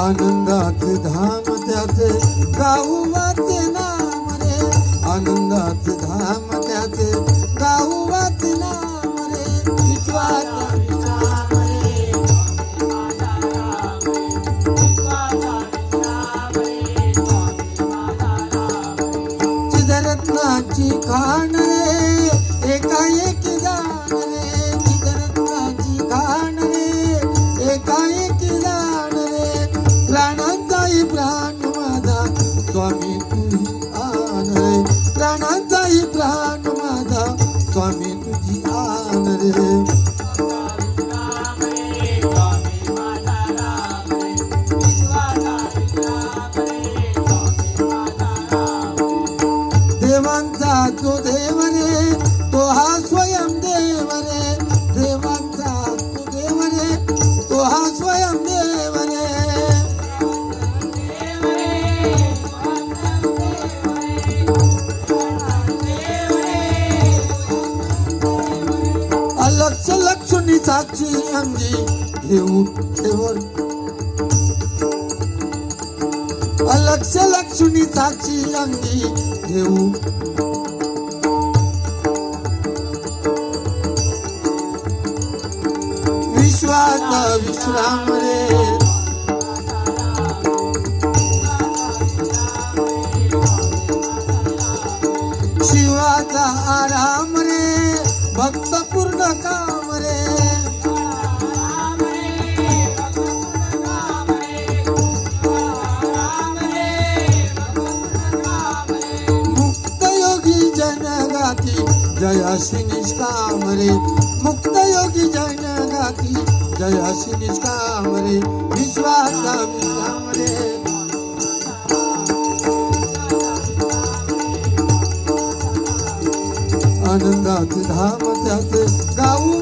आनंदात धाम त्याचे गाऊ वाचे नाम रे. आनंदात धाम त्याचे गाऊ वाचे नाम रे. विश्वास चिदरत्नाची खाण रे प्राणांचाही प्राण माझा. स्वामी तुझी आन रे. प्राणांचाही प्राण माझा. स्वामी तुझी आन रे. देवांचा तो अलक्ष लक्षणी साक्षी अंगी घेऊ ठेवर अलक्ष लक्ष्मी साक्षी अंगी घेऊ विश्वाचा विश्राम रे. शिवाचा आराम रे भक्त पूर्ण काम रे मुक्त योगी जनगाती जयाशी निष्काम रे मुक्त योगी जनगाती जयाशी निष्काम रे विश्वास आनंदात धाम त्याचे गाऊ